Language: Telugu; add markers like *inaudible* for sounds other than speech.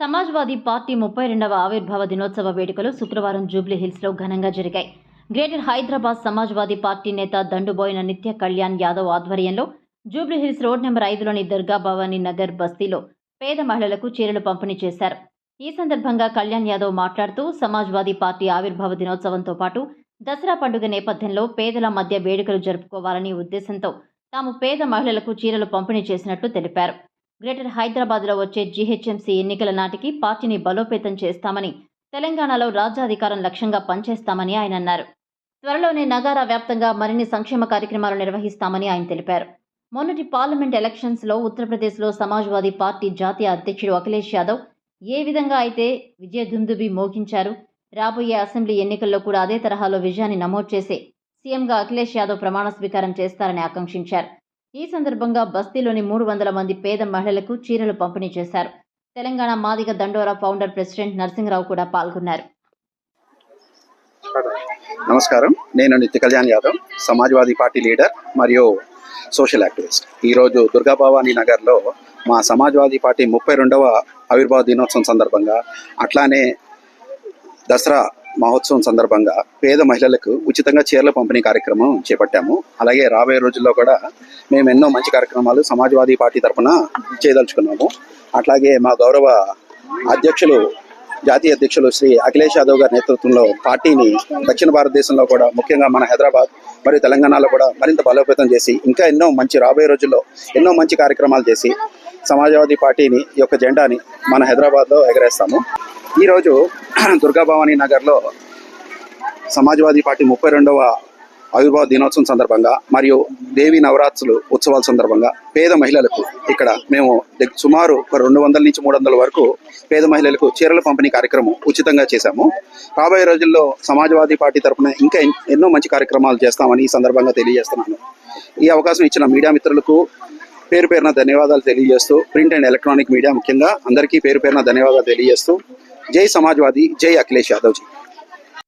సమాజ్వాదీ పార్టీ ముప్పై రెండవ ఆవిర్భావ దినోత్సవ వేడుకలు శుక్రవారం జూబ్లీ హిల్స్లో ఘనంగా జరిగాయి. గ్రేటర్ హైదరాబాద్ సమాజ్వాదీ పార్టీ నేత దండుబోయిన నిత్య కళ్యాణ్ యాదవ్ ఆధ్వర్యంలో జూబ్లీ హిల్స్ రోడ్ నెంబర్ ఐదులోని దుర్గా భవానీ నగర్ బస్తీలో పేద మహిళలకు చీరలు పంపిణీ చేశారు. ఈ సందర్భంగా కళ్యాణ్ యాదవ్ మాట్లాడుతూ సమాజ్వాదీ పార్టీ ఆవిర్భావ దినోత్సవంతో పాటు దసరా పండుగ నేపథ్యంలో పేదల మధ్య వేడుకలు జరుపుకోవాలని ఉద్దేశంతో తాము పేద మహిళలకు చీరలు పంపిణీ చేసినట్లు తెలిపారు. గ్రేటర్ హైదరాబాద్లో వచ్చే జీహెచ్ఎంసీ ఎన్నికల నాటికి పార్టీని బలోపేతం చేస్తామని తెలంగాణలో రాజ్యాధికారం లక్ష్యంగా పనిచేస్తామని ఆయన అన్నారు. త్వరలోనే నగారా వ్యాప్తంగా మరిన్ని సంక్షేమ కార్యక్రమాలు నిర్వహిస్తామని ఆయన తెలిపారు. మొన్నటి పార్లమెంట్ ఎలక్షన్స్లో ఉత్తరప్రదేశ్లో సమాజ్వాదీ పార్టీ జాతీయ అధ్యక్షుడు అఖిలేష్ యాదవ్ ఏ విధంగా అయితే విజయ దుందుబి మోగించారు రాబోయే అసెంబ్లీ ఎన్నికల్లో కూడా అదే తరహాలో విజయాన్ని నమోదు చేసే సీఎంగా అఖిలేష్ యాదవ్ ప్రమాణ స్వీకారం చేస్తారని ఆకాంక్షించారు. ఈ సందర్భంగా బస్తీలోని మూడు వందల మంది పేద మహిళలకు చీరలు పంపిణీ చేశారు. తెలంగాణ మాదిగ దండోరా ఫౌండర్ ప్రెసిడెంట్ నరసింహరావు కూడా పాల్గొన్నారు. నమస్కారం. నేను నిత్య కళ్యాణ్ యాదవ్ సమాజ్వాదీ పార్టీ లీడర్ మరియు సోషల్ యాక్టివిస్ట్. ఈరోజు దుర్గా భవానీ నగర్లో మా సమాజ్వాదీ పార్టీ ముప్పై రెండవ ఆవిర్భావ దినోత్సవం సందర్భంగా అట్లానే దసరా మహోత్సవం సందర్భంగా పేద మహిళలకు ఉచితంగా చీరల పంపిణీ కార్యక్రమం చేపట్టాము. అలాగే రాబోయే రోజుల్లో కూడా మేము ఎన్నో మంచి కార్యక్రమాలు సమాజ్వాదీ పార్టీ తరఫున చేయదలుచుకున్నాము. అట్లాగే మా గౌరవ అధ్యక్షులు జాతీయ అధ్యక్షులు శ్రీ అఖిలేష్ యాదవ్ గారి నేతృత్వంలో పార్టీని దక్షిణ భారతదేశంలో కూడా ముఖ్యంగా మన హైదరాబాద్ మరియు తెలంగాణలో కూడా మరింత బలోపేతం చేసి ఇంకా ఎన్నో మంచి రాబోయే రోజుల్లో ఎన్నో మంచి కార్యక్రమాలు చేసి సమాజ్వాదీ పార్టీని ఈ యొక్క జెండాని మన హైదరాబాద్లో ఎగరేస్తాము. ఈరోజు *clears throat* దుర్గాభవాని నగర్లో సమాజ్వాదీ పార్టీ ముప్పై రెండవ ఆవిర్భావ దినోత్సవం సందర్భంగా మరియు దేవి నవరాత్రులు ఉత్సవాల సందర్భంగా పేద మహిళలకు ఇక్కడ మేము సుమారు ఒక రెండు వందల నుంచి మూడు వందల వరకు పేద మహిళలకు చీరల పంపిణీ కార్యక్రమం ఉచితంగా చేశాము. రాబోయే రోజుల్లో సమాజ్వాదీ పార్టీ తరఫున ఇంకా ఎన్నో మంచి కార్యక్రమాలు చేస్తామని ఈ సందర్భంగా తెలియజేస్తున్నాను. ఈ అవకాశం ఇచ్చిన మీడియా మిత్రులకు పేరు పేరున ధన్యవాదాలు తెలియజేస్తూ ప్రింట్ అండ్ ఎలక్ట్రానిక్ మీడియా ముఖ్యంగా అందరికీ పేరు పేరున ధన్యవాదాలు తెలియజేస్తూ జై సమాజ్వాదీ జై అఖిలేష్ యాదవ్ జీ